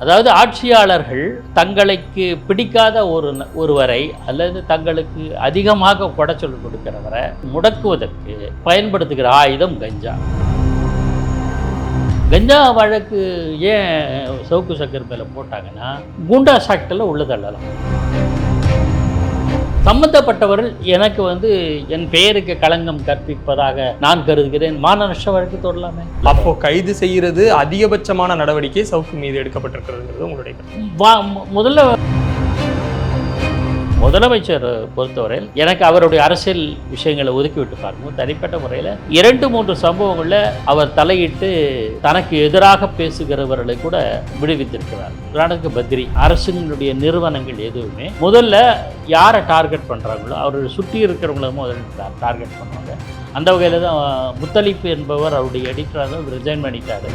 அதாவது ஆட்சியாளர்கள் தங்களுக்கு பிடிக்காத ஒரு ஒருவரை அல்லது தங்களுக்கு அதிகமாக குடைச்சொல் கொடுக்கிறவரை முடக்குவதற்கு பயன்படுத்துகிற ஆயுதம் கஞ்சா. கஞ்சா வழக்கு ஏன் சவுக்கு சக்கர் மேலே போட்டாங்கன்னா குண்டா சாக்டில் உள்ளதள்ளலாம் சம்பந்தப்பட்டவர்கள் எனக்கு வந்து என் பெயருக்கு களங்கம் கற்பிப்பதாக நான் கருதுகிறேன். மான நஷ்ட வழக்கு தொடரலாமே. அப்போ கைது செய்யறது அதிகபட்சமான நடவடிக்கை சவுக்கு மீது எடுக்கப்பட்டிருக்கிறதுங்கிறது உங்களுடைய முதல்ல முதலமைச்சர் பொறுத்தவரையில் எனக்கு அவருடைய அரசியல் விஷயங்களை ஒதுக்கி விட்டு பார்க்கும்போது தனிப்பட்ட முறையில் இரண்டு மூன்று சம்பவங்களில் அவர் தலையிட்டு தனக்கு எதிராக பேசுகிறவர்களை கூட விடுவித்திருக்கிறார். உதாரணத்துக்கு பத்ரி அரசினுடைய நிறுவனங்கள் எதுவுமே முதல்ல யாரை டார்கெட் பண்ணுறாங்களோ அவர்கள் சுற்றி இருக்கிறவங்கள முதல்ல டார்கெட் பண்ணுவாங்க. அந்த வகையில் தான் முத்தளிப்பு என்பவர் அவருடைய எடிட்டராக ரிசைன் பண்ணிட்டார்.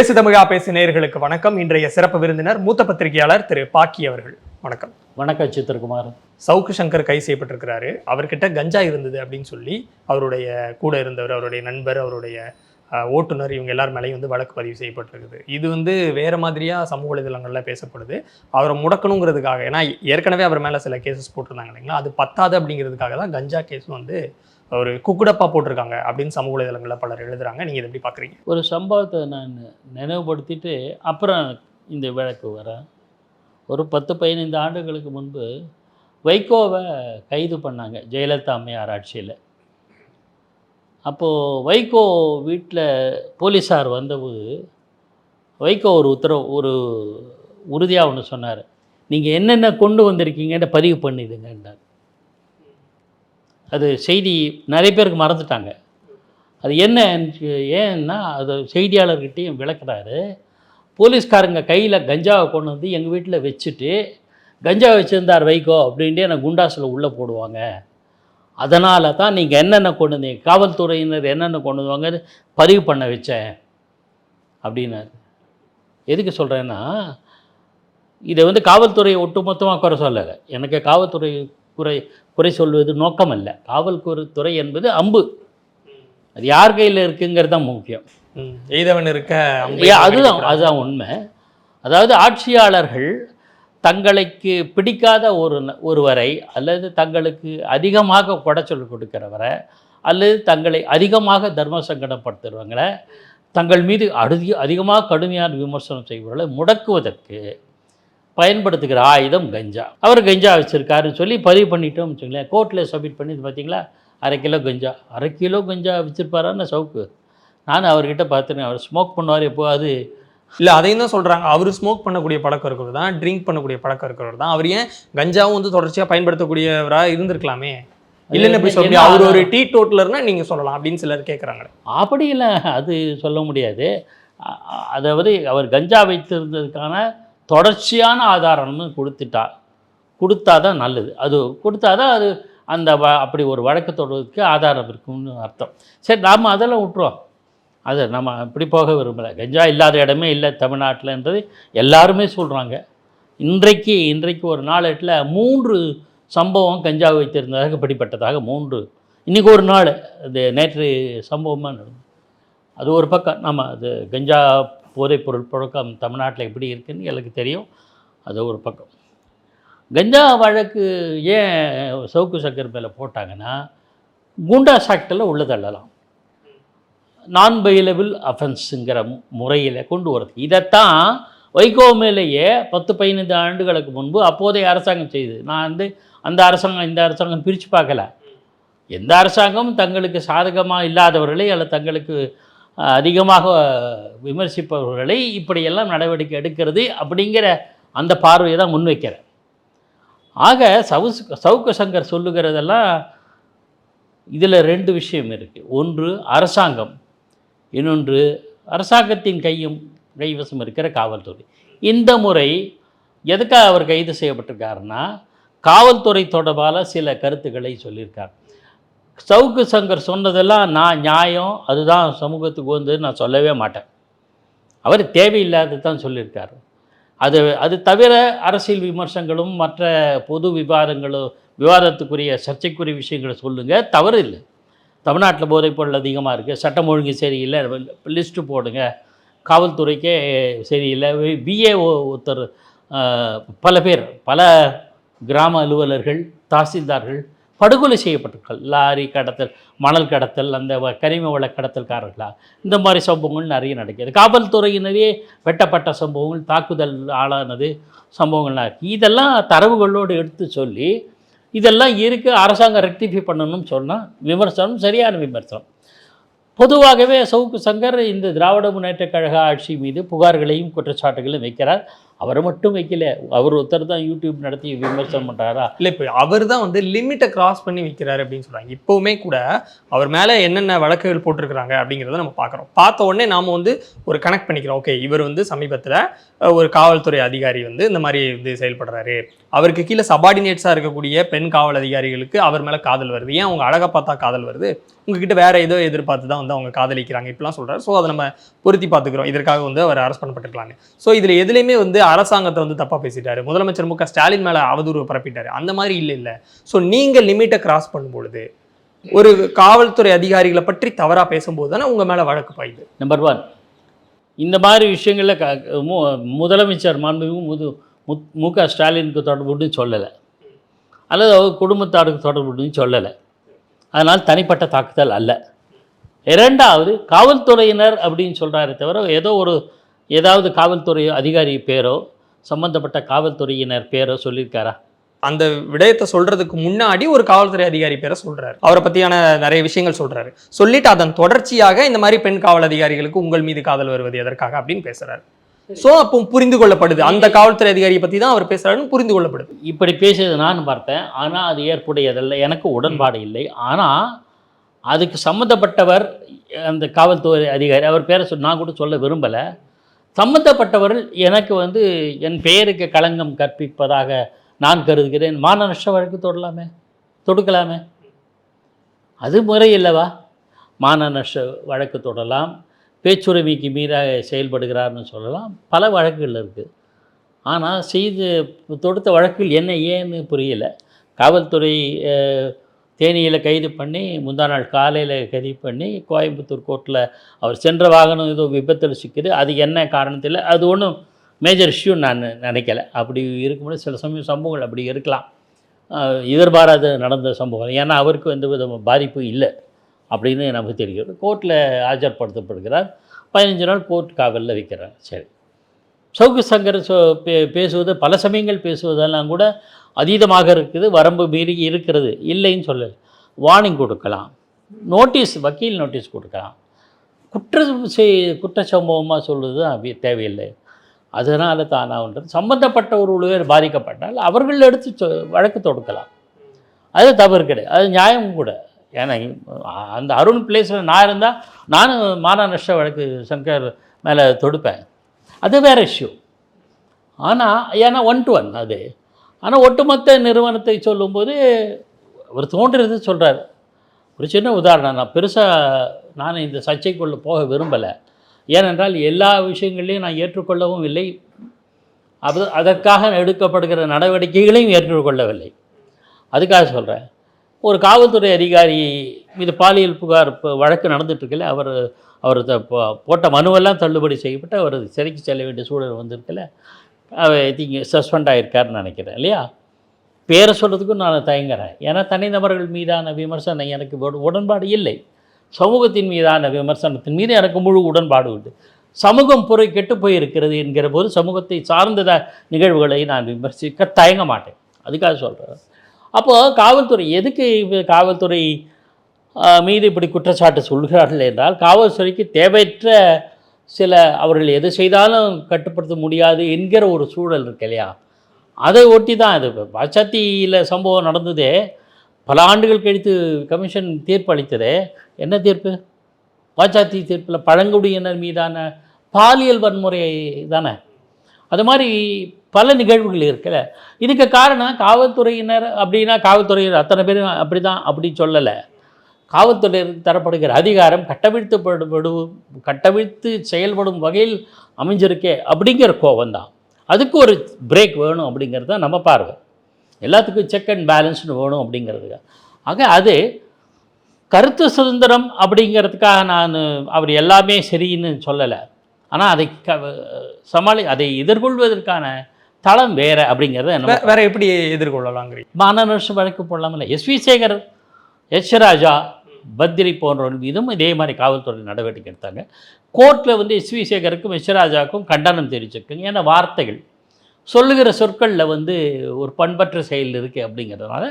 பேசு தமிழா பேசு நேயர்களுக்கு வணக்கம். இன்றைய சிறப்பு விருந்தினர் மூத்த பத்திரிகையாளர் திரு பாக்கி அவர்கள். வணக்கம். வணக்கம் சித்திரகுமார். சவுக்கு சங்கர் கைது செய்யப்பட்டிருக்கிறாரு. அவர்கிட்ட கஞ்சா இருந்தது அப்படின்னு சொல்லி அவருடைய கூட இருந்தவர் அவருடைய நண்பர் அவருடைய ஓட்டுநர் இவங்க எல்லார் மேலேயும் வந்து வழக்கு பதிவு செய்யப்பட்டிருக்குது. இது வந்து வேற மாதிரியா சமூக வலைதளங்கள்ல பேசப்படுது. அவரை முடக்கணுங்கிறதுக்காக ஏன்னா ஏற்கனவே அவர் மேல சில கேசஸ் போட்டிருந்தாங்க இல்லைங்களா? அது பத்தாது அப்படிங்கிறதுக்காக தான் கஞ்சா கேஸ் வந்து ஒரு குக்குடப்பா போட்டிருக்காங்க அப்படின்னு சமூக வலைதளங்களில் பலர் எழுதுறாங்க. நீங்கள் இதை எப்படி பார்க்குறீங்க ஒரு சம்பவத்தை நான் நினைவுபடுத்திட்டு அப்புறம் இந்த விளக்கு வரேன் ஒரு பத்து பதினைந்து ஆண்டுகளுக்கு முன்பு வைகோவை கைது பண்ணாங்க ஜெயலலிதா அம்மையார் ஆட்சியில். அப்போது வைகோ வீட்டில் போலீஸார் வந்தபோது வைகோ ஒரு உத்தரவு ஒரு உறுதியாக ஒன்று சொன்னார். நீங்கள் என்னென்ன கொண்டு வந்திருக்கீங்கன்னு பதிவு பண்ணிடுங்கன்றார் அது செய்தி நிறைய பேருக்கு மறந்துட்டாங்க. அது என்ன ஏன்னா அது செய்தியாளர்கிட்டையும் விளக்குறாரு. போலீஸ்காரங்க கையில் கஞ்சாவை கொண்டு வந்து எங்கள் வீட்டில் வச்சுட்டு கஞ்சா வச்சுருந்தார் வைகோ அப்படின்ட்டு எனக்கு குண்டாஸில் உள்ளே போடுவாங்க. அதனால தான் நீங்கள் என்னென்ன கொண்டு வந்தீங்க? காவல்துறையினர் என்னென்ன கொண்டு வருவாங்கன்னு பதிவு பண்ண வச்சேன். அப்படின்னாரு. எதுக்கு சொல்கிறேன்னா இதை வந்து காவல்துறையை ஒட்டுமொத்தமாக குறை சொல்லலை. எனக்கு காவல்துறை குறை குறை சொல்வது நோக்கம் அல்ல காவல்துறை துறை என்பது அம்பு அது யார் கையில் இருக்குங்கிறது தான் முக்கியம். எய்தவன் இருக்க அதுதான். அதுதான் உண்மை அதாவது ஆட்சியாளர்கள் தங்களுக்கு பிடிக்காத ஒரு ஒருவரை அல்லது தங்களுக்கு அதிகமாக குடைச்சொல் கொடுக்கிறவரை அல்லது தங்களை அதிகமாக தர்ம சங்கடப்படுத்துகிறவங்களை தங்கள் மீது அதிக அதிகமாக கடுமையான விமர்சனம் செய்பவர்களை முடக்குவதற்கு பயன்படுத்துகிற ஆயுதம் கஞ்சா. அவர் கஞ்சா வச்சுருக்காருன்னு சொல்லி பதிவு பண்ணிட்டோம் வச்சுங்களேன் கோர்ட்டில் சப்மிட் பண்ணி இது பார்த்தீங்களா அரை கிலோ கஞ்சா. அரை கிலோ கஞ்சா வச்சுருப்பாரான்னு சவுக்கு. நான் அவர்கிட்ட பார்த்துருக்கேன் அவர் ஸ்மோக் பண்ணுவார் எப்போ அது இல்ல அதையும் தான் சொல்றாங்க. அவர் ஸ்மோக் பண்ணக்கூடிய பழக்கம் இருக்கிறவர் தான் ட்ரிங்க் பண்ணக்கூடிய பழக்கம் இருக்கிறவர் தான். அவர் ஏன் கஞ்சாவும் வந்து தொடர்ச்சியா பயன்படுத்தக்கூடியவரா இருந்திருக்கலாமே? இல்லைன்னு எப்படி சொல்ல அவர் ஒரு டீ டோட்டலர்னா நீங்க சொல்லலாம் அப்படின்னு சிலர் கேட்குறாங்க அப்படி இல்லை. அது சொல்ல முடியாது. அதாவது அவர் கஞ்சா வைத்திருந்ததுக்கான தொடர்ச்சியான ஆதாரம்னு கொடுத்துட்டா கொடுத்தா தான் நல்லது. அது கொடுத்தா தான் அது அந்த வ அப்படி ஒரு வழக்கு தொடர்றதுக்கு ஆதாரம் இருக்கும்னு அர்த்தம். சரி நாம் அதெல்லாம் விட்டுருவோம். அது நம்ம இப்படி போக விரும்பலை. கஞ்சா இல்லாத இடமே இல்லை தமிழ்நாட்டில்ன்றது எல்லாருமே சொல்கிறாங்க இன்றைக்கு இன்றைக்கு ஒரு நாளில் மூன்று சம்பவம் கஞ்சா வைத்திருந்ததாக பிடிப்பட்டதாக மூன்று. இன்றைக்கி ஒரு நாள். அது நேற்று சம்பவமாக நடந்தது. அது ஒரு பக்கம். நம்ம அது கஞ்சா போதைப்பொருள் புழக்கம் தமிழ்நாட்டில் எப்படி இருக்குன்னு எனக்கு தெரியும். அது ஒரு பக்கம். கஞ்சா வழக்கு ஏன் சவுக்கு சக்கர் மேலே போட்டாங்கன்னா குண்டா சாக்டில் உள்ள தள்ளலாம். நான் பைலபிள் அஃபென்ஸுங்கிற முறையில் கொண்டு வரது. இதைத்தான் வைகோ மேலேயே பத்து பதினைந்து ஆண்டுகளுக்கு முன்பு அப்போதைய அரசாங்கம் செய்தது. நான் வந்து அந்த அரசாங்கம் இந்த அரசாங்கம் பிரித்து பார்க்கல. எந்த அரசாங்கமும் தங்களுக்கு சாதகமாக இல்லாதவர்களை அல்ல தங்களுக்கு அதிகமாக விமர்சிப்பவர்களை இப்படியெல்லாம் நடவடிக்கை எடுக்கிறது அப்படிங்கிற அந்த பார்வையை தான் முன்வைக்கிறேன் ஆக சவுஸ் சவுக்க சங்கர் சொல்லுகிறதெல்லாம் இதில் ரெண்டு விஷயம் இருக்குது ஒன்று அரசாங்கம். இன்னொன்று அரசாங்கத்தின் கையும் கைவசம் இருக்கிற காவல்துறை. இந்த முறை எதுக்காக அவர் கைது செய்யப்பட்டிருக்காருன்னா காவல்துறை தொடர்பான சில கருத்துக்களை சொல்லியிருக்கார். சவுக்கு சங்கர் சொன்னதெல்லாம் நான் நியாயம் அதுதான் சமூகத்துக்கு வந்து நான் சொல்லவே மாட்டேன். அவர் தேவையில்லாதது தான் சொல்லியிருக்காரு. அது அது தவிர அரசியல் விமர்சனங்களும் மற்ற பொது விவாதங்களும் விவாதத்துக்குரிய சர்ச்சைக்குரிய விஷயங்களை சொல்லுங்கள் தவறு இல்லை தமிழ்நாட்டில் போதைப்பொருள் அதிகமாக இருக்குது சட்டம் ஒழுங்கு சரியில்லை லிஸ்ட்டு போடுங்க காவல்துறைக்கே சரியில்லை. பிஏ ஒருத்தர் பல பேர் பல கிராம அலுவலர்கள் தாசில்தார்கள் படுகொலை செய்யப்பட்டிருக்கள். லாரி கடத்தல் மணல் கடத்தல் அந்த வ- கனிம வள கடத்தல்காரர்களா? இந்த மாதிரி சம்பவங்கள் நிறைய நடக்குது. காவல்துறையினரே வெட்டப்பட்ட சம்பவங்கள் தாக்குதல் ஆளானது சம்பவங்கள்லாம் இருக்குது இதெல்லாம் தரவுகளோடு எடுத்து சொல்லி இதெல்லாம் இருக்குது அரசாங்கம் ரெக்டிஃபை பண்ணணும்னு சொன்னால் விமர்சனம் சரியான விமர்சனம். பொதுவாகவே சவுக்கு சங்கர் இந்த திராவிட முன்னேற்ற கழக ஆட்சி மீது புகார்களையும் குற்றச்சாட்டுகளையும் வைக்கிறார். அவர் மட்டும் வைக்கல. அவர் ஒருத்தர் தான் யூடியூப் நடத்தி விமர்சனம் பண்ணுறாரா இல்லை இப்போ அவர் தான் வந்து லிமிட்டை கிராஸ் பண்ணி வைக்கிறாரு அப்படின்னு சொல்றாங்க. இப்போவுமே கூட அவர் மேலே என்னென்ன வழக்குகள் போட்டிருக்கிறாங்க அப்படிங்கிறத நம்ம பார்க்குறோம். பார்த்த உடனே நாம வந்து ஒரு கனெக்ட் பண்ணிக்கிறோம். ஓகே இவர் வந்து சமீபத்தில் ஒரு காவல்துறை அதிகாரி வந்து இந்த மாதிரி இது செயல்படுறாரு. அவருக்கு கீழே சபார்டினேட்ஸாக இருக்கக்கூடிய பெண் காவல் அதிகாரிகளுக்கு அவர் மேலே காதல் வருது. ஏன் அவங்க அழகை பார்த்தா காதல் வருது? உங்ககிட்ட வேற ஏதோ எதிர்பார்த்து தான் வந்து அவங்க காதலிக்கிறாங்க. இப்படிலாம் சொல்கிறாரு ஸோ அதை நம்ம பொருத்தி பார்த்துக்கிறோம். இதற்காக வந்து அவர் அரெஸ்ட் பண்ணப்பட்டிருக்கலாங்க ஸோ இதில் எதுலையுமே வந்து அரசாங்கத்தை வந்து தப்பாக பேசிட்டாரு. முதலமைச்சர் மு க ஸ்டாலின் மேலே அவதூறு பரப்பிட்டாரு. அந்த மாதிரி இல்லை இல்லை. ஸோ நீங்கள் லிமிட்டை கிராஸ் பண்ணும்பொழுது ஒரு காவல்துறை அதிகாரிகளை பற்றி தவறாக பேசும்போது தானே உங்கள் மேலே வழக்கு பாயுது. நம்பர் ஒன் இந்த மாதிரி விஷயங்களில் க மு முதலமைச்சர் மாண்புமிகு முது மு- மு க ஸ்டாலினுக்கு தொடர்புன்னு சொல்லலை. அல்லது அவர் குடும்பத்தாருக்கு தொடர்புன்னு சொல்லலை. அதனால் தனிப்பட்ட தாக்குதல் அல்ல. இரண்டாவது காவல்துறையினர் அப்படின்னு சொல்கிறாரே தவிர ஏதோ ஒரு ஏதாவது காவல்துறை அதிகாரி பேரோ சம்பந்தப்பட்ட காவல்துறையினர் பேரோ சொல்லியிருக்காரா? அந்த விடயத்தை சொல்றதுக்கு முன்னாடி ஒரு காவல்துறை அதிகாரி பேரை சொல்றாரு. அவரை பத்தியான நிறைய விஷயங்கள் சொல்றாரு. சொல்லிட்டு அதன் தொடர்ச்சியாக இந்த மாதிரி பெண் காவல் அதிகாரிகளுக்கு உங்கள் மீது காதல் வருவது எதற்காக அப்படின்னு பேசுறாரு. சோ அப்போ புரிந்து கொள்ளப்படுது. அந்த காவல்துறை அதிகாரியை பத்தி தான் அவர் பேசுறாருன்னு புரிந்து கொள்ளப்படுது. இப்படி பேசியது நான் பார்த்தேன். ஆனால் அது ஏற்புடையதல்ல. எனக்கு உடன்பாடு இல்லை. ஆனால் அதுக்கு சம்மந்தப்பட்டவர் அந்த காவல்துறை அதிகாரி அவர் பேரை சொல் நான் கூட சொல்ல விரும்பலை. சம்மந்தப்பட்டவர்கள் எனக்கு வந்து என் பெயருக்கு களங்கம் கற்பிப்பதாக நான் கருதுகிறேன். மான நஷ்ட வழக்கு தொடலாமே தொடுக்கலாமே? அது முறை இல்லவா? மான நஷ்ட வழக்கு தொடலாம் பேச்சுரிமைக்கு மீறாக செயல்படுகிறார்னு சொல்லலாம் பல வழக்குகள் இருக்குது ஆனால் செய்து தொடுத்த வழக்கில் என்ன ஏன்னு புரியலை. காவல்துறை தேனியில் கைது பண்ணி முந்தா நாள் காலையில் கைது பண்ணி கோயம்புத்தூர் கோர்ட்டில் அவர் சென்ற வாகனம் ஏதோ விபத்தில் சிக்குது. அது என்ன காரணத்தில் அது ஒன்றும் மேஜர் இஷ்யூ நான் நினைக்கல. அப்படி இருக்கும்போது சில சமயம் சம்பவங்கள் அப்படி இருக்கலாம். எதிர்பாராத நடந்த சம்பவம் ஏன்னா அவருக்கு எந்த வித பாதிப்பும் இல்லை அப்படின்னு நமக்கு தெரிகிறது. கோர்ட்டில் ஆஜர்படுத்தப்படுகிறார். பதினஞ்சு நாள் கோர்ட் காவலில் வைக்கிறார். சரி. சவுக்கு சங்கர் சொ பே பேசுவது பல சமயங்கள் பேசுவதெல்லாம் கூட அதீதமாக இருக்குது வரம்பு மீறி இருக்கிறது இல்லைன்னு சொல்லல. வார்னிங் கொடுக்கலாம். நோட்டீஸ் வக்கீல் நோட்டீஸ் கொடுக்கலாம். குற்ற செய் குற்றச்சம்பவமாக சொல்வது தான் தேவையில்லை. அதனால் தானாகன்றது சம்பந்தப்பட்ட ஒரு ஒருவர் பாதிக்கப்பட்டால் அவர்கள் எடுத்து சொ- வழக்கு தொடுக்கலாம். அது தவறு கிடையாது. அது நியாயம் கூட. ஏன்னா அந்த அருண் பிளேஸில் நான் இருந்தால் நானும் மான நஷ்ட வழக்கு சங்கர் மேலே தொடுப்பேன். அது வேறு இஷ்யூ ஆனால் ஏன்னா ஒன் டு ஒன் அது. ஆனால் ஒட்டுமொத்த நிறுவனத்தை சொல்லும்போது அவர் தோன்றுறது சொல்கிறார் ஒரு சின்ன உதாரணம் நான் பெருசாக நான் இந்த சர்ச்சைக்குள்ளே போக விரும்பலை. ஏனென்றால் எல்லா விஷயங்களையும் நான் ஏற்றுக்கொள்ளவும் இல்லை. அது அதற்காக எடுக்கப்படுகிற நடவடிக்கைகளையும் ஏற்றுக்கொள்ளவில்லை. அதுக்காக சொல்கிறேன் ஒரு காவல்துறை அதிகாரி மீது பாலியல் புகார் இப்போ வழக்கு நடந்துட்டுருக்கல அவர் அவர் த- போட்ட மனுவெல்லாம் தள்ளுபடி செய்யப்பட்டு அவர் சிறைக்கு செல்ல வேண்டிய சூழல் வந்திருக்கல. அவர் திங்க சஸ்பெண்ட் ஆகியிருக்காருன்னு நினைக்கிறேன் இல்லையா? பேரை சொல்கிறதுக்கும் நான் தயங்குறேன். ஏன்னா தனிநபர்கள் மீதான விமர்சனம் எனக்கு உடன்பாடு இல்லை. சமூகத்தின் மீதான விமர்சனத்தின் மீது எனக்கு முழு உடன்பாடு உண்டு. சமூகம் புறை கெட்டு போயிருக்கிறது என்கிற போது சமூகத்தை சார்ந்த நிகழ்வுகளை நான் விமர்சிக்க தயங்க மாட்டேன். அதுக்காக சொல்கிறேன் அப்போது காவல்துறை எதுக்கு காவல்துறை மீது இப்படி குற்றச்சாட்டு சொல்கிறார்கள் என்றால் காவல்துறைக்கு தேவையற்ற சில அவர்கள் எது செய்தாலும் கட்டுப்படுத்த முடியாது என்கிற ஒரு சூழல் இருக்கு இல்லையா? அதை ஒட்டி தான் இது. வசத்தியில் சம்பவம் நடந்ததே பல ஆண்டுகள் கழித்து கமிஷன் தீர்ப்பு அளித்ததே என்ன தீர்ப்பு? பாச்சாத்தி தீர்ப்பில் பழங்குடியினர் மீதான பாலியல் வன்முறை தானே? அது மாதிரி பல நிகழ்வுகள் இருக்குல்ல இதுக்கு காரணம் காவல்துறையினர் அப்படின்னா காவல்துறையினர் அத்தனை பேரும் அப்படி தான் அப்படி சொல்லலை. காவல்துறையினர் தரப்படுகிற அதிகாரம் கட்டவிழ்த்துப்படு கட்டவிழ்த்து செயல்படும் வகையில் அமைஞ்சிருக்கே அப்படிங்கிற கோபம் தான் அதுக்கு ஒரு பிரேக் வேணும் அப்படிங்கிறது தான் நம்ம பார்வை. எல்லாத்துக்கும் செக் அண்ட் பேலன்ஸ்னு வேணும் அப்படிங்கிறதுக்கு. ஆக அது கருத்து சுதந்திரம் அப்படிங்கிறதுக்காக நான் அவர் எல்லாமே சரின்னு சொல்லலை. ஆனால் அதை க சமாளி அதை எதிர்கொள்வதற்கான தளம் வேற அப்படிங்கிறத நம்ம வே- வேற எப்படி எதிர்கொள்ளலாங்கிறீங்க? மாநகராட்சி வழக்கு போடலாமில்ல. எஸ்வி சேகர் எச் ராஜா பத்ரி போன்றவர்கள் மீதும் இதே மாதிரி காவல்துறை நடவடிக்கை எடுத்தாங்க. கோர்ட்டில் வந்து எஸ்வி சேகருக்கும் எச் ராஜாவுக்கும் கண்டனம் தெரிவிச்சிருக்குங்க. ஏன்னா வார்த்தைகள் சொல்லுகிற சொற்களில் வந்து ஒரு பண்பற்ற செயல் இருக்குது அப்படிங்கிறதுனால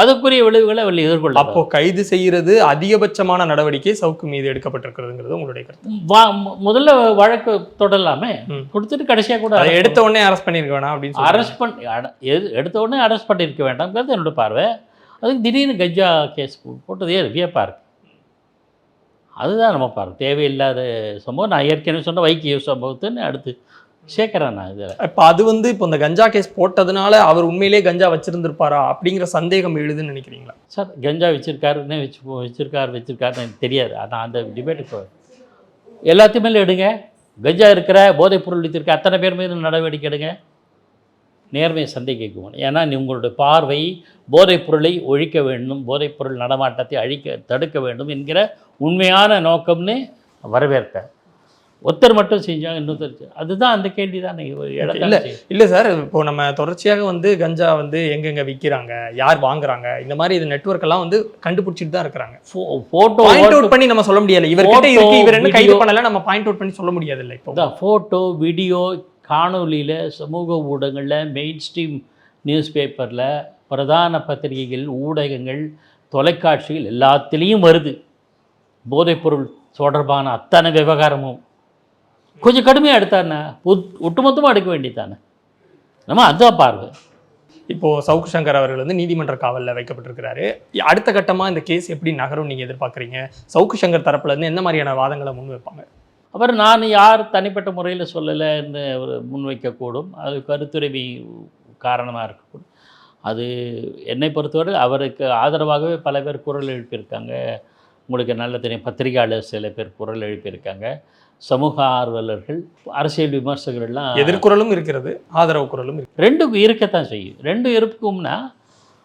அதுக்குரிய விளைவுகளை அவள் எதிர்கொள்ள அப்போ கைது செய்யறது அதிகபட்சமான நடவடிக்கை சவுக்கு மீது எடுக்கப்பட்டிருக்கிறதுங்கிறது உங்களுடைய கருத்து. வா முதல்ல வழக்கு தொடரலாமே. கொடுத்துட்டு கடைசியாக கூட அதை எடுத்த உடனே அரெஸ்ட் பண்ணிருக்க வேணாம் அப்படின்னு அரெஸ்ட் பண்ணி எது எடுத்த உடனே அரெஸ்ட் பண்ணியிருக்க வேண்டாம்ங்கிறது என்னோட பார்வை. அதுக்கு திடீர்னு கஞ்சா கேஸ் போட்டதே வியப்பாக இருக்கு அதுதான் நம்ம பார்வை. தேவையில்லாத சம்பவம். நான் ஏற்கனவே சொன்ன வைக்கிய சம்பவத்துன்னு அடுத்து சேர்க்குறேன் நான் இதில். இப்போ அது வந்து இப்போ இந்த கஞ்சா கேஸ் போட்டதுனால அவர் உண்மையிலேயே கஞ்சா வச்சிருந்திருப்பாரா அப்படிங்கிற சந்தேகம் எழுதுன்னு நினைக்கிறீங்களா? சார் கஞ்சா வச்சிருக்காருன்னு வச்சு வச்சிருக்காரு வச்சிருக்காருன்னு எனக்கு தெரியாது. ஆனால் அந்த டிபேட்டுக்கு எல்லாத்தையுமே எடுங்க. கஞ்சா இருக்கிற போதைப் பொருள் வைத்திருக்க அத்தனை பேர் மீது நடவடிக்கை எடுங்க. நேர்மையை சந்தேகிக்கும் ஏன்னா உங்களுடைய பார்வை போதைப் பொருளை ஒழிக்க வேண்டும் போதைப் பொருள் நடமாட்டத்தை அழிக்க தடுக்க வேண்டும் என்கிற உண்மையான நோக்கம்னு வரவேற்க. ஒருத்தர் மட்டும் செஞ்சாங்க இன்னொருத்தர் அதுதான் அந்த கேள்வி தான் இல்ல. இல்ல சார் இப்போ நம்ம தொடர்ச்சியாக வந்து கஞ்சா வந்து எங்கெங்க விற்கிறாங்க யார் வாங்குறாங்க இந்த மாதிரி இது நெட்வொர்க் எல்லாம் வந்து கண்டுபிடிச்சிட்டு தான் இருக்கிறாங்க ஃபோட்டோ பாயிண்ட் அவுட் பண்ணி நம்ம சொல்ல இவர்கிட்ட Photo, இருக்கு இவர் என்ன கைது. பண்ணல நம்ம பாயிண்ட் அவுட் பண்ணி சொல்ல முடியாது இல்ல இப்போ ஃபோட்டோ வீடியோ காணொளியில் சமூக ஊடகங்களில் மெயின் ஸ்ட்ரீம் நியூஸ் பேப்பரில் பிரதான பத்திரிகைகள் ஊடகங்கள் தொலைக்காட்சிகள் எல்லாத்துலேயும் வருது போதைப்பொருள் தொடர்பான அத்தனை விவகாரமும் கொஞ்சம் கடுமையாக எடுத்தானே ஒட்டுமொத்தமாக எடுக்க வேண்டியதானே நம்ம அதுதான் பார்வை. இப்போ சவுக்கு சங்கர் அவர்கள் வந்து நீதிமன்ற காவல்ல வைக்கப்பட்டிருக்கிறாரு. அடுத்த கட்டமா இந்த கேஸ் எப்படி நகரும் நீங்க எதிர்பார்க்கறீங்க? சவுக்கு சங்கர் தரப்புல இருந்து எந்த மாதிரியான வாதங்களை முன் வைப்பாங்க? அப்புறம் நான் யார் தனிப்பட்ட முறையில் சொல்லலைன்னு ஒரு முன்வைக்கக்கூடும் அது கருத்துரிமை காரணமாக இருக்கக்கூடும். அது என்னை பொறுத்தவரை அவருக்கு ஆதரவாகவே பல பேர் குரல் எழுப்பியிருக்காங்க. உங்களுக்கு நல்ல தெரியும் பத்திரிகையாளர் சில பேர் குரல் எழுப்பியிருக்காங்க. சமூக ஆர்வலர்கள் அரசியல் விமர்சகர்கள்லாம் எதிர்குரலும் இருக்கிறது ஆதரவு குரலும் இருக்கு ரெண்டும் இருக்கத்தான் செய்யும். ரெண்டும் இருக்கும்னா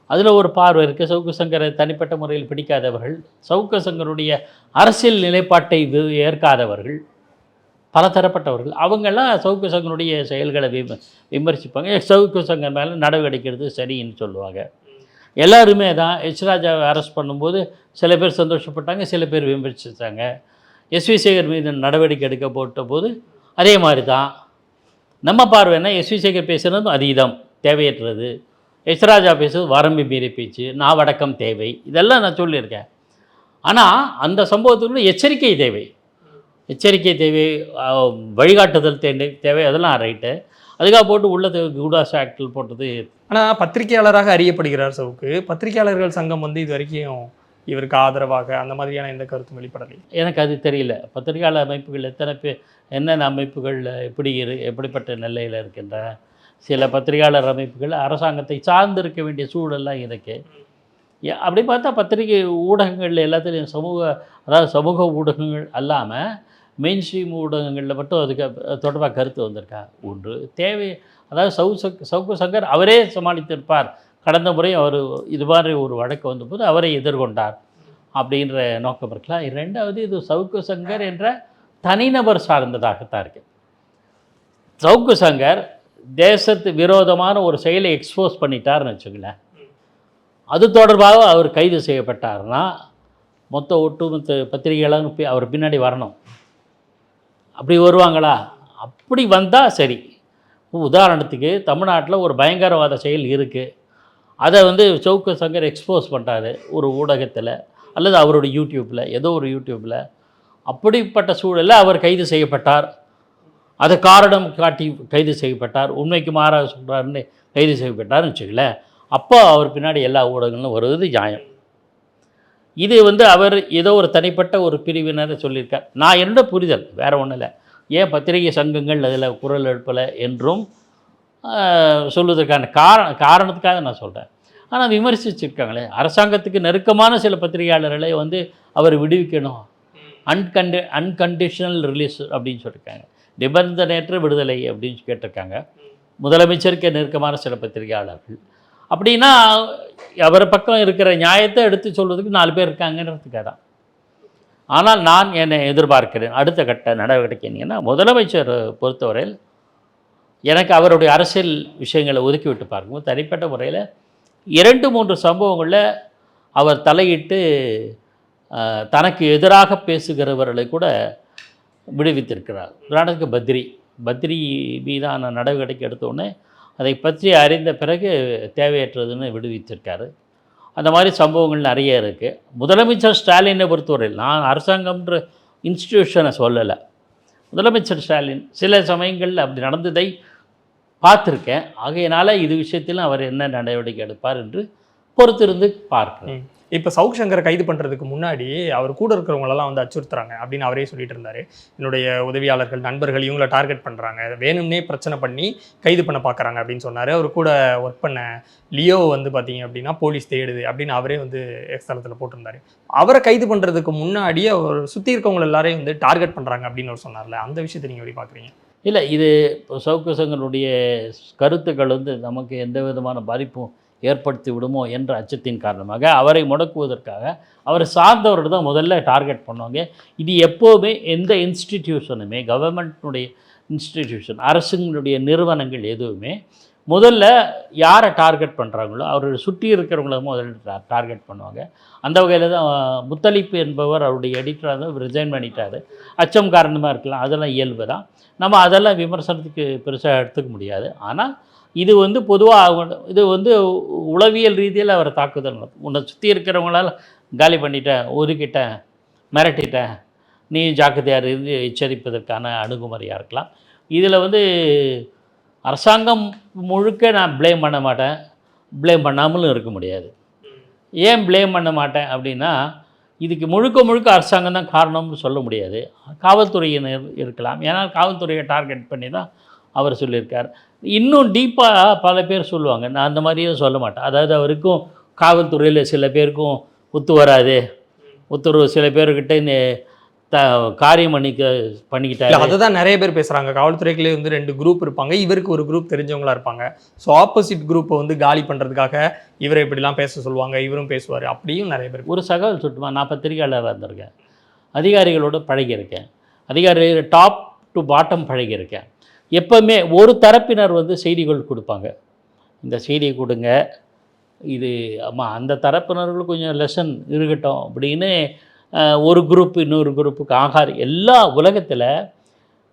அதில் ஒரு பார்வை இருக்குது சவுக்கு சங்கரை தனிப்பட்ட முறையில் பிடிக்காதவர்கள் சவுக்கு சங்கருடைய அரசியல் நிலைப்பாட்டை ஏற்காதவர்கள் பலதரப்பட்டவர்கள் அவங்கெல்லாம் சவுக்கு சங்கருடைய செயல்களை விம விமர்சிப்பாங்க. சவுக்கு சங்கர் மேலே நடவடிக்கை எடுத்து சரின்னு சொல்லுவாங்க. எல்லாருமே தான் எச் ராஜாவை அரெஸ்ட் பண்ணும்போது சில பேர் சந்தோஷப்பட்டாங்க சில பேர் விமர்சித்தாங்க எஸ்வி சேகர் மீது நடவடிக்கை எடுக்க போட்ட போது அதே மாதிரி தான். நம்ம பார்வைன்னா எஸ்வி சேகர் பேசுகிறது அதீதம் தேவையற்றது. எஸ்ராஜா பேசுறது வரம்பு மீறி பேச்சு வடக்கம் தேவை. இதெல்லாம் நான் சொல்லியிருக்கேன். ஆனால் அந்த சம்பவத்துக்குள்ள எச்சரிக்கை தேவை. எச்சரிக்கை தேவை வழிகாட்டுதல் தேவை தேவை அதெல்லாம் ரைட்டு. அதுக்காக போட்டு உள்ள குடாஸ் ஆக்டில் போட்டது. ஆனால் பத்திரிகையாளராக அறியப்படுகிறார் சவுக்கு. பத்திரிகையாளர்கள் சங்கம் வந்து இது வரைக்கும் இவருக்கு ஆதரவாக அந்த மாதிரியான எந்த கருத்தும் வெளிப்படலை எனக்கு அது தெரியல. பத்திரிகையாளர் அமைப்புகள் எத்தனை பேர் என்னென்ன அமைப்புகள் எப்படி இரு எப்படிப்பட்ட நிலையில் இருக்கின்றன சில பத்திரிகையாளர் அமைப்புகள் அரசாங்கத்தை சார்ந்து இருக்க வேண்டிய சூழல்லாம் இருக்கு. அப்படி பார்த்தா பத்திரிகை ஊடகங்கள் எல்லாத்துலேயும் சமூக அதாவது சமூக ஊடகங்கள் அல்லாமல் மெயின் ஸ்ட்ரீம் ஊடகங்களில் மட்டும் அதுக்கு தொடர்பாக கருத்து வந்திருக்கா? ஒன்று தேவை அதாவது சவு சக் சவுக்கு சங்கர் அவரே சமாளித்திருப்பார். கடந்த முறை அவர் இது மாதிரி ஒரு வழக்கு வந்தபோது அவரை எதிர்கொண்டார் அப்படின்ற நோக்கம் இருக்கலாம் ரெண்டாவது இது சவுக்கு சங்கர் என்ற தனிநபர் சார்ந்ததாகத்தான் இருக்கு. சவுக்கு சங்கர் தேசத்து விரோதமான ஒரு செயலை எக்ஸ்போஸ் பண்ணிட்டார்னு வச்சுங்களேன் அது தொடர்பாக அவர் கைது செய்யப்பட்டார்னா மொத்த ஒட்டுமொத்த பத்திரிகைகளும் பி- அவர் பின்னாடி வரணும். அப்படி வருவாங்களா? அப்படி வந்தால் சரி. உதாரணத்துக்கு தமிழ்நாட்டில் ஒரு பயங்கரவாத செயல் இருக்குது அதை வந்து சவுக்கு சங்கர் எக்ஸ்போஸ் பண்ணுறாரு ஒரு ஊடகத்தில் அல்லது அவருடைய யூடியூப்பில் ஏதோ ஒரு யூடியூப்பில் அப்படிப்பட்ட சூழலில் அவர் கைது செய்யப்பட்டார். அதை காரணம் காட்டி கைது செய்யப்பட்டார். உண்மைக்கு மாறாக சொல்கிறாருன்னு கைது செய்யப்பட்டார்னு வச்சுக்கலேன் அப்போ அவர் பின்னாடி எல்லா ஊடகங்களும் வருவது நியாயம். இது வந்து அவர் ஏதோ ஒரு தனிப்பட்ட ஒரு பிரிவினரை சொல்லியிருக்கார். நான் என்னோட புரிதல் வேறு ஒன்றும் இல்லை. ஏன் பத்திரிகை சங்கங்கள் அதில் குரல் எழுப்பலை என்றும் சொல்வதற்கான காரண காரணத்துக்காக நான் சொல்கிறேன் ஆனால் விமர்சிச்சிருக்காங்களே அரசாங்கத்துக்கு நெருக்கமான சில பத்திரிகையாளர்களை வந்து அவர் விடுவிக்கணும். அன்கண்டி அன்கண்டிஷனல் ரிலீஸ் அப்படின்னு சொல்லியிருக்காங்க நிபந்தனையற்ற விடுதலை அப்படின்னு கேட்டிருக்காங்க. முதலமைச்சருக்கு நெருக்கமான சில பத்திரிகையாளர்கள். அப்படின்னா அவர் பக்கம் இருக்கிற நியாயத்தை எடுத்து சொல்வதுக்கு நாலு பேர் இருக்காங்கன்றதுக்காக தான். ஆனால் நான் என்னை எதிர்பார்க்கிறேன் அடுத்த கட்ட நடவடிக்கை என்னன்னா முதலமைச்சர் பொறுத்தவரையில் எனக்கு அவருடைய அரசியல் விஷயங்களை ஒதுக்கி விட்டு பார்க்கும்போது தனிப்பட்ட முறையில் இரண்டு மூன்று சம்பவங்களில் அவர் தலையிட்டு தனக்கு எதிராக பேசுகிறவர்களை கூட விடுவித்திருக்கிறார். உதாரணத்துக்கு பத்ரி. பத்ரி மீதான நடவடிக்கை எடுத்தோடனே அதை பற்றி அறிந்த பிறகு தேவையற்றதுன்னு விடுவித்திருக்காரு. அந்த மாதிரி சம்பவங்கள் நிறைய இருக்குது முதலமைச்சர் ஸ்டாலினை பொறுத்தவரையில் நான் அரசாங்கம்ன்ற இன்ஸ்டிடியூஷனை சொல்லலை. முதலமைச்சர் ஸ்டாலின் சில சமயங்களில் அப்படி நடந்ததை பார்த்துருக்கேன். ஆகையினால இது விஷயத்திலும் அவர் என்ன நடவடிக்கை எடுப்பார் என்று பொறுத்திருந்து பார்க்கிறேன் இப்போ சவுக் சங்கரை கைது பண்ணுறதுக்கு முன்னாடி அவர் கூட இருக்கிறவங்களெல்லாம் வந்து அச்சுறுத்துறாங்க அப்படின்னு அவரே சொல்லிட்டு இருந்தார். என்னுடைய உதவியாளர்கள் நண்பர்கள் இவங்கள டார்கெட் பண்ணுறாங்க வேணும்னே பிரச்சனை பண்ணி கைது பண்ண பார்க்குறாங்க அப்படின்னு சொன்னார். அவர் கூட ஒர்க் பண்ண லியோ வந்து பார்த்தீங்க அப்படின்னா போலீஸ் தேடுது அப்படின்னு அவரே வந்து எக்ஸ்தலத்தில் போட்டிருந்தாரு. அவரை கைது பண்ணுறதுக்கு முன்னாடி அவர் சுற்றி இருக்கவங்க எல்லாரையும் வந்து டார்கெட் பண்ணுறாங்க அப்படின்னு அவர் சொன்னார்ல. அந்த விஷயத்தை நீங்கள் எப்படி பார்க்குறீங்க இல்லை இது இப்போ கருத்துக்கள் வந்து நமக்கு எந்த விதமான பாதிப்பும் ஏற்படுத்தி விடுமோ என்ற அச்சத்தின் காரணமாக அவரை முடக்குவதற்காக அவரை சார்ந்தவர்கள் தான் முதல்ல டார்கெட் பண்ணுவாங்க. இது எப்போவுமே எந்த இன்ஸ்டிடியூஷனுமே கவர்மெண்ட்னுடைய இன்ஸ்டிடியூஷன் அரசுங்களுடைய நிறுவனங்கள் எதுவுமே முதல்ல யாரை டார்கெட் பண்ணுறாங்களோ அவரை சுற்றி இருக்கிறவங்கள முதல்ல டார்கெட் பண்ணுவாங்க. அந்த வகையில் தான் முத்தளிப்பு என்பவர் அவருடைய எடிட்டராக தான் ரிசைன் பண்ணிட்டார். அச்சம் காரணமாக இருக்கலாம் அதெல்லாம் இயல்பு தான். நம்ம அதெல்லாம் விமர்சனத்துக்கு பெருசாக எடுத்துக்க முடியாது. ஆனால் இது வந்து பொதுவாக இது வந்து உளவியல் ரீதியில் அவரை தாக்குதல் உன்னை சுற்றி இருக்கிறவங்களால காலி பண்ணிட்டேன் ஒதுக்கிட்டேன் மிரட்டிட்டேன் நீ ஜாக்கிரதையாக இருந்து எச்சரிப்பதற்கான அணுகுமுறையாக இருக்கலாம். இதில் வந்து அரசாங்கம் முழுக்க நான் ப்ளேம் பண்ண மாட்டேன். ப்ளேம் பண்ணாமலும் இருக்க முடியாது. ஏன் ப்ளேம் பண்ண மாட்டேன் அப்படின்னா இதுக்கு முழுக்க முழுக்க அரசாங்கம் தான் காரணம்னு சொல்ல முடியாது. காவல்துறையினர் இருக்கலாம். ஏன்னா காவல்துறையை டார்கெட் பண்ணி தான் அவர் சொல்லியிருக்கார். இன்னும் டீப்பாக பல பேர் சொல்லுவாங்க. நான் அந்த மாதிரியும் சொல்ல மாட்டேன். அதாவது அவருக்கும் காவல்துறையில் சில பேருக்கும் ஒத்து வராது. ஒத்துரு சில பேர்கிட்ட இந்த த காரியம் பண்ணிக்க பண்ணிக்கிட்டாரு. அதை தான் நிறைய பேர் பேசுகிறாங்க காவல்துறைகளே வந்து ரெண்டு குரூப் இருப்பாங்க. இவருக்கு ஒரு குரூப் தெரிஞ்சவங்களா இருப்பாங்க. ஸோ ஆப்போசிட் குரூப்பை வந்து காலி பண்ணுறதுக்காக இவரை இப்படிலாம் பேச சொல்லுவாங்க. இவரும் பேசுவார். அப்படியும் நிறைய பேர் ஒரு சகவல் சுட்டுமா நான் பத்திரிகையாளராக இருந்திருக்கேன் அதிகாரிகளோடு பழகியிருக்கேன். அதிகாரிகள் டாப் டு பாட்டம் பழகியிருக்கேன். எப்போவுமே ஒரு தரப்பினர் வந்து செய்திகள் கொடுப்பாங்க. இந்த செய்தியை கொடுங்க. இது ஆமாம் அந்த தரப்பினர்கள் கொஞ்சம் லெசன் இருக்கட்டும் அப்படின்னு ஒரு குரூப் இன்னொரு குரூப்புக்கு ஆகாது. எல்லா உலகத்தில்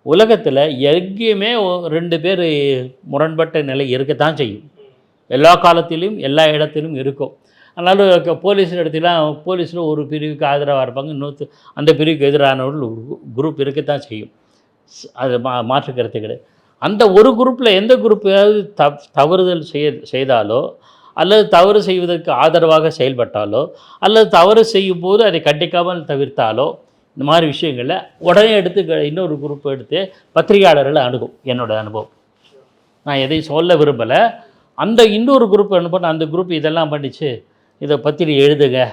உலகத்தில் எங்கேயுமே ரெண்டு பேர் முரண்பட்ட நிலை இருக்கத்தான் செய்யும். எல்லா காலத்திலும் எல்லா இடத்திலும் இருக்கும். அதனால போலீஸ் இடத்துலாம் போலீஸில் ஒரு பிரிவுக்கு ஆதரவாக இருப்பாங்க இன்னொரு அந்த பிரிவுக்கு எதிரானவர்கள் ஒரு குரூப் இருக்கத்தான் செய்யும். அது மா மாற்று கருத்து கிடையாது அந்த ஒரு குரூப்பில் எந்த குரூப்பாவது தப் தவறுதல் செய்ய செய்தாலோ அல்லது தவறு செய்வதற்கு ஆதரவாக செயல்பட்டாலோ அல்லது தவறு செய்யும் போது அதை கண்டிக்காமல் தவிர்த்தாலோ இந்த மாதிரி விஷயங்களில் உடனே எடுத்து க- இன்னொரு குரூப் எடுத்து பத்திரிகையாளர்களை அணுகும். என்னோட அனுபவம். நான் எதையும் சொல்ல விரும்பலை. அந்த இன்னொரு குரூப் அனுப்பின அந்த குரூப் இதெல்லாம் பண்ணிச்சு. இதை பற்றி எழுதுங்க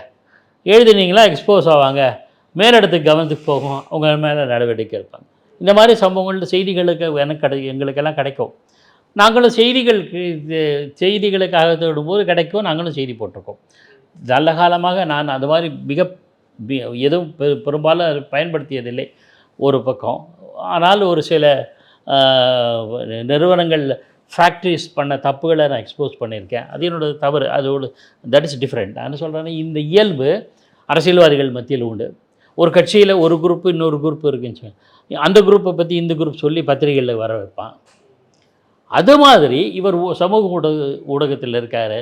எழுதுனீங்களா எக்ஸ்போஸ் ஆவாங்க. மேலிடத்துக்கு கவனத்துக்கு போகும். அவங்க மேலே நடவடிக்கை எடுப்பாங்க. இந்த மாதிரி சம்பவங்கள் செய்திகளுக்கு எனக்கு கிடை எங்களுக்கெல்லாம் கிடைக்கும். நாங்களும் செய்திகளுக்கு செய்திகளுக்காக தேடும்போது கிடைக்கும். நாங்களும் செய்தி போட்டிருக்கோம். நல்ல காலமாக நான் அது மாதிரி மிக எதுவும் பெரு பெரும்பாலும் அது பயன்படுத்தியதில்லை. ஒரு பக்கம். ஆனால் ஒரு சில நிறுவனங்கள் ஃபேக்ட்ரிஸ் பண்ண தப்புகளை நான் எக்ஸ்போஸ் பண்ணியிருக்கேன். அது என்னோட தவறு. அது ஒரு தட் இஸ் டிஃப்ரெண்ட் நான் சொல்கிறேன்னா இந்த இயல்பு அரசியல்வாதிகள் மத்தியில் உண்டு. ஒரு கட்சியில் ஒரு குரூப் இன்னொரு குரூப் இருக்குன்னு சொல்லி அந்த குரூப்பை பற்றி இந்த குரூப் சொல்லி பத்திரிகைகளில் வர வைப்பான். அது மாதிரி இவர் சமூக ஊடக ஊடகத்தில் இருக்கார்.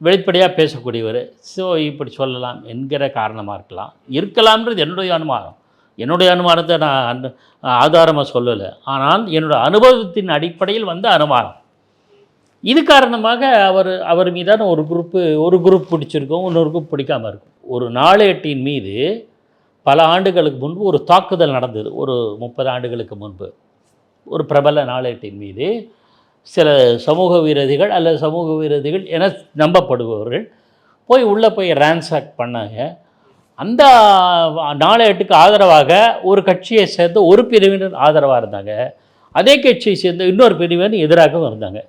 வெளிப்படையாக பேசக்கூடியவர். ஸோ இப்படி சொல்லலாம் என்கிற காரணமாக இருக்கலாம். இருக்கலாம்ன்றது என்னுடைய அனுமானம். என்னுடைய அனுமானத்தை நான் ஆதாரமாக சொல்லலை. ஆனால் என்னோட அனுபவத்தின் அடிப்படையில் வந்த அனுமானம். இது காரணமாக அவர் அவர் மீதான ஒரு குரூப்பு ஒரு குரூப் பிடிச்சிருக்கும் இன்னொரு குரூப் பிடிக்காம இருக்கும். ஒரு நாளேட்டின் மீது பல ஆண்டுகளுக்கு முன்பு ஒரு தாக்குதல் நடந்தது. ஒரு முப்பது ஆண்டுகளுக்கு முன்பு. ஒரு பிரபல நாளேட்டின் மீது சில சமூக விரோதிகள் அல்லது சமூக விரோதிகள் என நம்பப்படுபவர்கள் போய் உள்ளே போய் ரேன்சாக் பண்ணாங்க. அந்த நாளேட்டுக்கு ஆதரவாக ஒரு கட்சியை சேர்ந்த ஒரு பிரிவினர் ஆதரவாக இருந்தாங்க. அதே கட்சியை சேர்ந்த இன்னொரு பிரிவினர் எதிராகவும் இருந்தாங்க.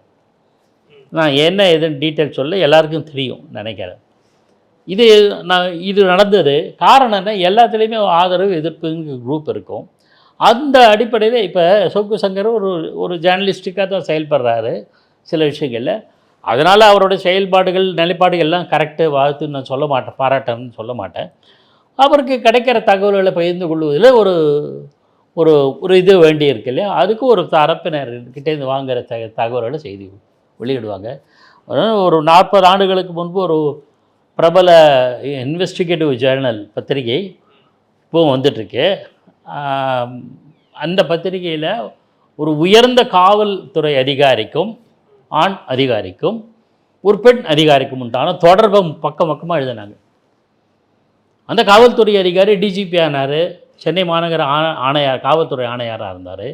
நான் என்ன ஏதுன்னு டீட்டெயில் சொல்ல எல்லாருக்கும் தெரியும் நினைக்கிறேன். இது நான் இது நடந்தது. காரணம் என்ன? எல்லாத்துலேயுமே ஆதரவு எதிர்ப்புங்கிற குரூப் இருக்கும். அந்த அடிப்படையில் இப்போ சோக்கு சங்கர் ஒரு ஒரு ஜேர்னலிஸ்டிக்காக தான் செயல்படுறாரு சில விஷயங்களில். அதனால் அவருடைய செயல்பாடுகள் நிலைப்பாடுகள் எல்லாம் கரெக்டு வாழ்த்துன்னு நான் சொல்ல மாட்டேன் பாராட்டணும்னு சொல்ல மாட்டேன். அவருக்கு கிடைக்கிற தகவல்களை பகிர்ந்து கொள்வதில் ஒரு ஒரு ஒரு இது வேண்டி இருக்கு இல்லையா? அதுக்கு ஒரு தரப்பினர் கிட்டேருந்து வாங்குகிற த தகவல்களை செய்தி வெளியிடுவாங்க. ஒரு நாற்பது ஆண்டுகளுக்கு முன்பு ஒரு பிரபல இன்வெஸ்டிகேட்டிவ் ஜேர்னல் பத்திரிகை இப்போவும் வந்துட்டுருக்கு. அந்த பத்திரிகையில் ஒரு உயர்ந்த காவல்துறை அதிகாரிக்கும் ஆண் அதிகாரிக்கும் ஒரு பெண் அதிகாரிக்கும் உண்டான தொடர்பை பக்கம் பக்கமாக எழுதினாங்க. அந்த காவல்துறை அதிகாரி டிஜிபி ஆனார் சென்னை மாநகர ஆ ஆணையார் காவல்துறை ஆணையாராக இருந்தார்.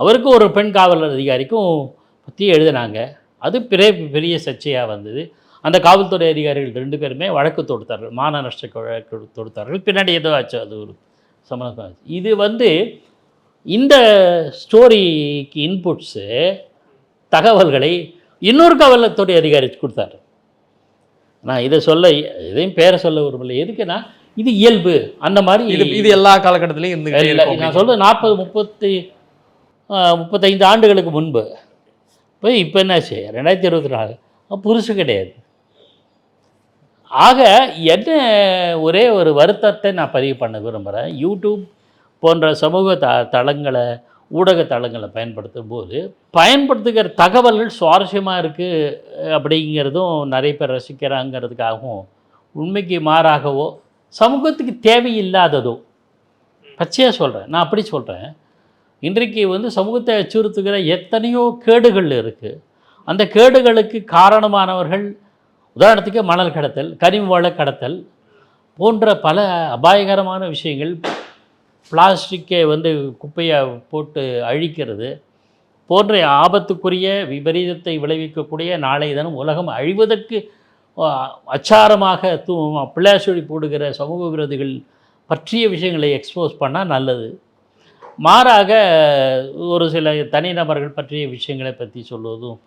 அவருக்கு ஒரு பெண் காவல் அதிகாரிக்கும் பற்றி எழுதினாங்க. அது பெரிய பெரிய சர்ச்சையாக வந்தது. அந்த காவல்துறை அதிகாரிகள் ரெண்டு பேருமே வழக்கு தொடுத்தார்கள் மான நஷ்ட வழக்கு தொடுத்தார்கள். பின்னாடி ஏதோ ஆச்சு அது ஒரு ஆச்சு இது வந்து இந்த ஸ்டோரிக்கு இன்புட்ஸு தகவல்களை இன்னொரு காவல்துறை அதிகாரி கொடுத்தாரு. நான் இதை சொல்ல இதையும் பேரை சொல்ல விரும்பல. எதுக்குன்னா இது இயல்பு. அந்த மாதிரி இது இது எல்லா காலகட்டத்திலையும் இருக்கும் நான் சொல்கிறது நாற்பது முப்பத்தி முப்பத்தைந்து ஆண்டுகளுக்கு முன்பு. இப்போ இப்போ என்னாச்சு ரெண்டாயிரத்தி இருபத்தி நாலு புதுசு கிடையாது. ஆக என்ன ஒரே ஒரு வருத்தத்தை நான் பதிவு பண்ண விரும்புகிறேன் யூடியூப் போன்ற சமூக த தளங்களை ஊடக தளங்களை பயன்படுத்தும் போது பயன்படுத்துகிற தகவல்கள் சுவாரஸ்யமாக இருக்குது அப்படிங்கிறதும் நிறைய பேர் ரசிக்கிறாங்கிறதுக்காகவும் உண்மைக்கு மாறாகவோ சமூகத்துக்கு தேவையில்லாததோ. பச்சையாக சொல்கிறேன் நான் அப்படி சொல்கிறேன் இன்றைக்கு வந்து சமூகத்தை அச்சுறுத்துகிற எத்தனையோ கேடுகள் இருக்குது அந்த கேடுகளுக்கு காரணமானவர்கள் உதாரணத்துக்கு மணல் கடத்தல் கனிம வள கடத்தல் போன்ற பல அபாயகரமான விஷயங்கள் பிளாஸ்டிக்கை வந்து குப்பையை போட்டு அழிக்கிறது போன்ற ஆபத்துக்குரிய விபரீதத்தை விளைவிக்கக்கூடிய நாளை தினம் உலகம் அழிவதற்கு அச்சாரமாக தூ பிள்ளாசொலி போடுகிற சமூக விரோதிகள் பற்றிய விஷயங்களை எக்ஸ்போஸ் பண்ணால் நல்லது. மாறாக ஒரு சில தனிநபர்கள் பற்றிய விஷயங்களை பற்றி சொல்வதும்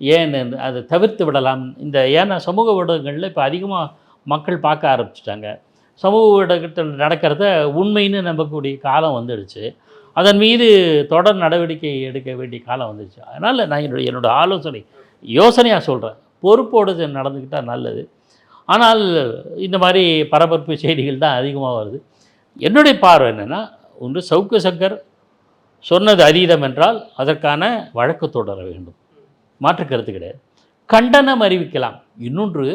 ஏன் என்று அதை தவிர்த்து விடலாம்? இந்த ஏன்னா சமூக ஊடகங்களில் இப்போ அதிகமாக மக்கள் பார்க்க ஆரம்பிச்சிட்டாங்க. சமூக ஊடகத்தில் நடக்கிறத உண்மைன்னு நம்பக்கூடிய காலம் வந்துடுச்சு. அதன் மீது தொடர் நடவடிக்கை எடுக்க வேண்டிய காலம் வந்துடுச்சு. அதனால் நான் என்னுடைய என்னோட ஆலோசனை யோசனையாக சொல்கிறேன் பொறுப்போடு நடந்துக்கிட்டால் நல்லது. ஆனால் இந்த மாதிரி பரபரப்பு செய்திகள் தான் அதிகமாக வருது. என்னுடைய பார்வை என்னென்னா ஒன்று சவுக்கு சங்கர் சொன்னது அதீதம் என்றால் அதற்கான வழக்கு தொடர வேண்டும். மாற்று கருத்து கிடையாது. கண்டனம் அறிவிக்கலாம். இன்னொன்று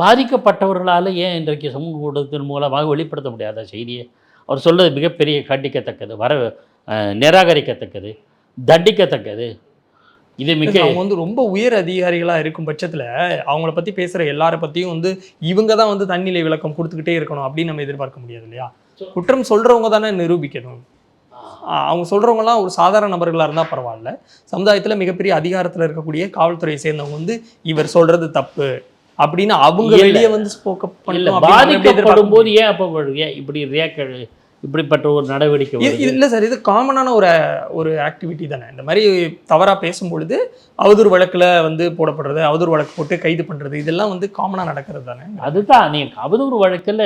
பாதிக்கப்பட்டவர்களால் ஏன் இன்றைக்கு சமூக ஊடகத்தின் மூலமாக வெளிப்படுத்த முடியாத செய்தியை அவர் சொல்வது மிகப்பெரிய கண்டிக்கத்தக்கது வர நிராகரிக்கத்தக்கது தண்டிக்கத்தக்கது. இது மிக அவங்க வந்து ரொம்ப உயர் அதிகாரிகளா இருக்கும் பட்சத்துல அவங்கள பத்தி பேசுற எல்லார பத்தியும் வந்து இவங்க தான் வந்து தன்னிலை விளக்கம் கொடுத்துக்கிட்டே இருக்கணும் அப்படின்னு நம்ம எதிர்பார்க்க முடியாது இல்லையா? குற்றம் சொல்றவங்க தானே நிரூபிக்கணும். அவங்க சொல்றவங்கலாம் ஒரு சாதாரண நபர்களா இருந்தா பரவாயில்ல. சமுதாயத்துல மிகப்பெரிய அதிகாரத்துல இருக்கக்கூடிய காவல்துறையை சேர்ந்தவங்க வந்து இவர் சொல்றது தப்பு அப்படின்னு அவங்க. வெளியே வந்து ஸ்போக் அப் இல்லை பண்ணணும் அப்படின்னு நம்ம எப்படி பாதிக்கப்படும் போது ஏன் அப்போ ஏன் இப்படி ரியாக்ட் இப்படிப்பட்ட ஒரு நடவடிக்கை இல்லை சார் இது காமனான ஒரு ஒரு ஆக்டிவிட்டி தானே. இந்த மாதிரி தவறா பேசும் பொழுது அவதூறு வழக்குல வந்து போடப்படுறது அவதூறு வழக்கு போட்டு கைது பண்றது இதெல்லாம் வந்து காமனா நடக்கிறது தானே. அதுதான் நீ அவதூறு வழக்கில்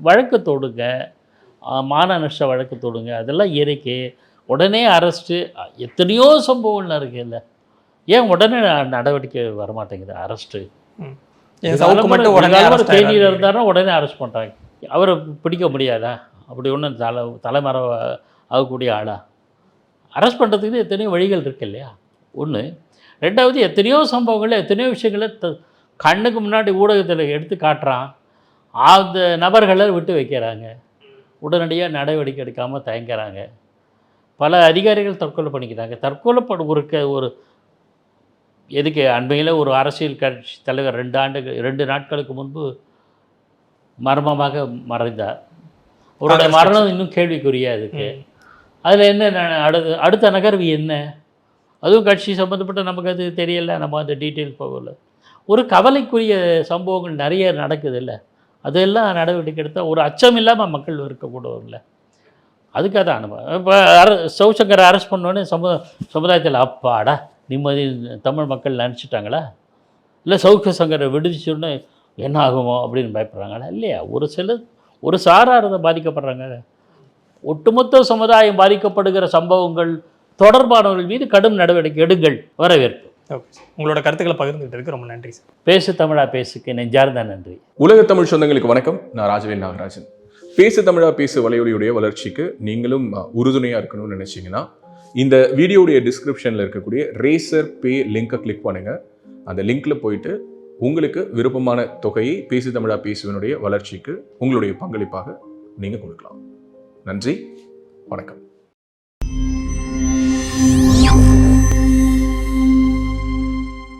வழக்கு தொடுங்க. மான நஷ்ட வழக்கு தொடுங்க. அதெல்லாம் இயற்கை உடனே அரெஸ்ட்டு. எத்தனையோ சம்பவங்கள் இருக்குல்ல ஏன் உடனே நடவடிக்கை வரமாட்டேங்குது? அரெஸ்ட்டு. தேனியில். இருந்தாருன்னா உடனே அரெஸ்ட் பண்ணுறாங்க அவரை பிடிக்க முடியாதா? அப்படி ஒன்றும் தலை தலைமறை ஆகக்கூடிய ஆளா? அரெஸ்ட் பண்ணுறதுக்கு எத்தனையோ வழிகள் இருக்கு இல்லையா? ஒன்று ரெண்டாவது எத்தனையோ சம்பவங்கள் எத்தனையோ விஷயங்களை கண்ணுக்கு முன்னாடி ஊடகத்தில் எடுத்து காட்டுறான். அந்த நபர்களை விட்டு வைக்கிறாங்க. உடனடியாக நடவடிக்கை எடுக்காமல் தயங்குறாங்க. பல அதிகாரிகள் தற்கொலை பண்ணிக்கிறாங்க தற்கொலை பண்ண ஒரு க ஒரு எதுக்கு அண்மையில் ஒரு அரசியல் கட்சி தலைவர் ரெண்டு ஆண்டு ரெண்டு நாட்களுக்கு முன்பு மர்மமாக மறைந்தார். அவருடைய மரணம் இன்னும் கேள்விக்குறியா இருக்கு. ம். அதில் என்ன அடுத்த அடுத்த நகர்வு என்ன? அதுவும் கட்சி சம்மந்தப்பட்ட நமக்கு அது தெரியல. நம்ம அந்த டீட்டெயில் போகல. ஒரு கவலைக்குரிய சம்பவங்கள் நிறைய நடக்குது இல்லை அதெல்லாம் நடவடிக்கை எடுத்தால் ஒரு அச்சம் இல்லாமல் மக்கள் இருக்கக்கூடாதுல்ல அதுக்காக தான் அனுபவம். இப்போ அர சவுசங்கரை அரெஸ்ட் பண்ணோன்னே சமு சமுதாயத்தில் அப்பாடா நிம்மதி தமிழ் மக்கள் நினச்சிட்டாங்களா? இல்லை சவுக்க சங்கரை விடுவிச்சோன்னு என்ன ஆகுமோ அப்படின்னு பயப்படுறாங்களா? இல்லையா? ஒரு சிலர் ஒரு சாரார் பாதிக்கப்படுறாங்க. ஒட்டுமொத்த சமுதாயம் பாதிக்கப்படுகிற சம்பவங்கள் தொடர்பானவர்கள் மீது கடும் நடவடிக்கை எடுங்கள் வரவேற்பு. ஓகே உங்களோட கருத்துக்களை பகிர்ந்துகிட்டதுக்கு ரொம்ப நன்றி சார் பேசு தமிழா பேசுக்கு நெஞ்சார்ந்த நன்றி. உலக தமிழ் சொந்தங்களுக்கு வணக்கம். நான் ராஜவேல் நாகராஜன். பேசு தமிழா பேசு வலையொலியுடைய வளர்ச்சிக்கு நீங்களும் அஹ், உறுதுணையா இருக்கணும்னு நினைச்சீங்கன்னா இந்த வீடியோடைய டிஸ்கிரிப்ஷன்ல இருக்கக்கூடிய ரேசர் பே லிங்கை கிளிக் பண்ணுங்க. அந்த லிங்க்ல போயிட்டு உங்களுக்கு விருப்பமான தொகையை பேசு தமிழா பேசுவனுடைய வளர்ச்சிக்கு உங்களுடைய பங்களிப்பாக நீங்க கொடுக்கலாம். நன்றி வணக்கம்.